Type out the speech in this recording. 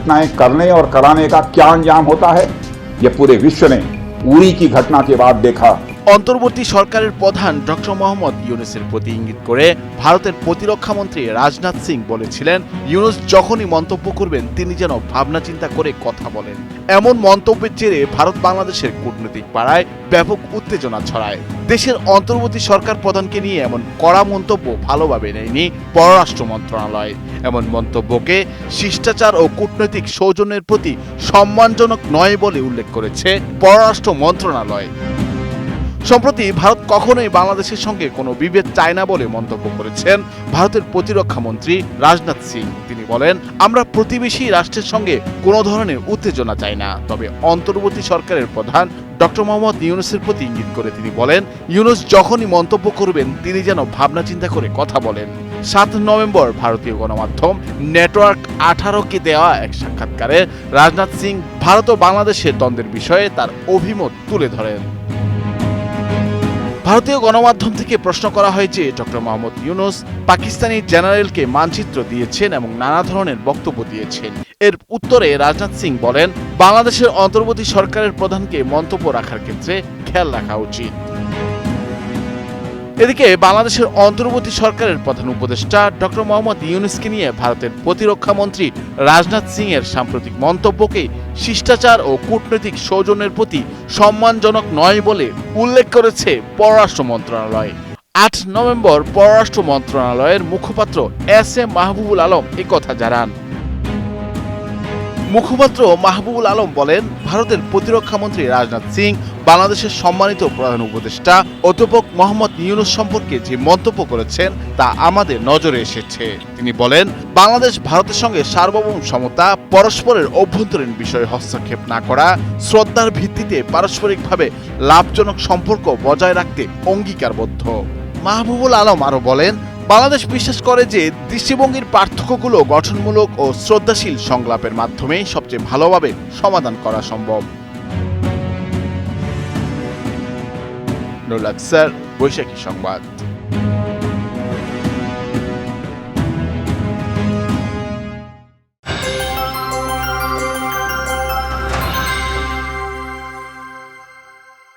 घटनाएँ करने और कराने का क्या अंजाम होता है? यह पूरे विश्व ने उरी की घटना के बाद देखा। অন্তর্বর্তী সরকারের প্রধান ডক্টর মোহাম্মদ ইউনুসের প্রতি ইঙ্গিত করে ভারতের প্রতিরক্ষা মন্ত্রী রাজনাথ সিং বলেছিলেন, ইউনুস যখনই মন্তব্য করবেন, তিনি যেন ভাবনা চিন্তা করে কথা বলেন। এমন মন্তব্যের জেরে ভারত বাংলাদেশের কূটনৈতিক পাড়ায় ব্যাপক উত্তেজনা ছড়ায়। দেশের অন্তর্বর্তী সরকার প্রধানকে নিয়ে এমন কড়া মন্তব্য ভালোভাবে নেয়নি পররাষ্ট্র মন্ত্রণালয়। এমন মন্তব্যকে শিষ্টাচার ও কূটনৈতিক সৌজন্যের প্রতি সম্মানজনক নয় বলে উল্লেখ করেছে পররাষ্ট্র মন্ত্রণালয়। সম্প্রতি ভারত কখনোই বাংলাদেশের সঙ্গে কোনো বিভেদ চায় না বলে মন্তব্য করেছেন ভারতের প্রতিরক্ষা মন্ত্রী রাজনাথ সিং। তিনি বলেন, আমরা প্রতিবেশী রাষ্ট্রের সঙ্গে কোনো ধরনের উত্তেজনা চাই না। তবে অন্তর্বর্তী সরকারের প্রধান ডক্টর মোহাম্মদ ইউনুসের প্রতি ইঙ্গিত করে তিনি বলেন, ইউনুস যখনই মন্তব্য করবেন, তিনি যেন ভাবনা চিন্তা করে কথা বলেন। সাত নভেম্বর ভারতীয় গণমাধ্যম নেটওয়ার্ক আঠারোকে দেওয়া এক সাক্ষাৎকারে রাজনাথ সিং ভারত ও বাংলাদেশের দ্বন্দ্বের বিষয়ে তার অভিমত তুলে ধরেন। ভারতীয় গণমাধ্যম থেকে প্রশ্ন করা হয়েছে, ডক্টর মোহাম্মদ ইউনুস পাকিস্তানি জেনারেলকে মানচিত্র দিয়েছেন এবং নানা ধরনের বক্তব্য দিয়েছেন। এর উত্তরে রাজনাথ সিং বলেন, বাংলাদেশের অন্তর্বর্তী সরকারের প্রধানকে মন্তব্য রাখার ক্ষেত্রে খেয়াল রাখা উচিত। এদিকে বাংলাদেশের অন্তর্বর্তী সরকারের প্রধান উপদেষ্টা ডক্টর মোহাম্মদ ইউনুসকে নিয়ে ভারতের প্রতিরক্ষা মন্ত্রী রাজনাথ সিং এর সাম্প্রতিক মন্তব্যকে শিষ্টাচার ও কূটনৈতিক সৌজন্যের প্রতি সম্মানজনক নয় বলে উল্লেখ করেছে পররাষ্ট্র মন্ত্রণালয়। আট নভেম্বর পররাষ্ট্র মন্ত্রণালয়ের মুখপাত্র এস এম মাহবুবুল আলম একথা জানান। মুখপাত্র মাহবুবুল আলম বলেন, ভারতের প্রতিরক্ষা মন্ত্রী রাজনাথ সিং, বাংলাদেশের সম্মানিত প্রধান উপদেষ্টা অধ্যাপক মোহাম্মদ ইউনুস সম্পর্কে যে মন্তব্য করেছেন, তা আমাদের নজরে এসেছে। তিনি বলেন, বাংলাদেশ ভারতের সঙ্গে সার্বভৌম সমতা, পরস্পরের অভ্যন্তরীণ বিষয়ে হস্তক্ষেপ না করা, শ্রদ্ধার ভিত্তিতে পারস্পরিকভাবে লাভজনক সম্পর্ক বজায় রাখতে অঙ্গীকারবদ্ধ। মাহবুবুল আলম আরও বলেন বাংলাদেশ বিশ্বাস করে যে দৃষ্টিভঙ্গির পার্থক্যগুলো গঠনমূলক ও শ্রদ্ধাশীল সংলাপের মাধ্যমে সবচেয়ে ভালোভাবে সমাধান করা সম্ভব। বৈশাখী সংবাদ।